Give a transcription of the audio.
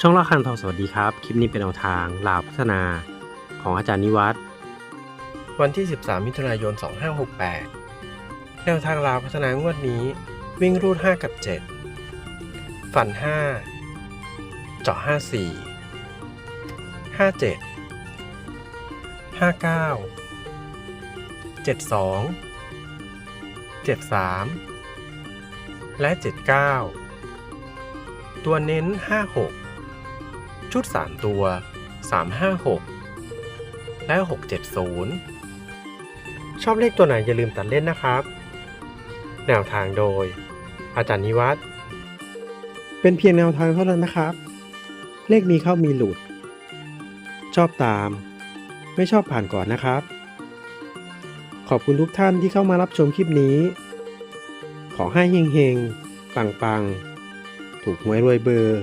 ช่องละคันทองสวัสดีครับ คลิปนี้เป็นแนวทางลาวพัฒนาของอาจารย์นิวัฒน์วันที่ 13 มิถุนายน 2568 แนวทางลาวพัฒนางวดนี้ วิ่งรูด 5 กับ 7 ฝัน 5 เจาะ 54 57 59 72 73 และ 79 ตัวเน้น 56 ชุด 3 ตัว 356 และ 670 ชอบเลขตัวไหนอย่าลืมตัดเล่นนะครับ แนวทางโดย อาจารย์นิวัฒน์เป็นเพียงแนวทางเท่านั้นนะครับ เลขมีเข้ามีหลุด ชอบตาม ไม่ชอบผ่านก่อนนะครับ ขอบคุณทุกท่านที่เข้ามารับชมคลิปนี้ ขอให้เฮงๆ ปังๆ ถูกหวยรวยเบอร์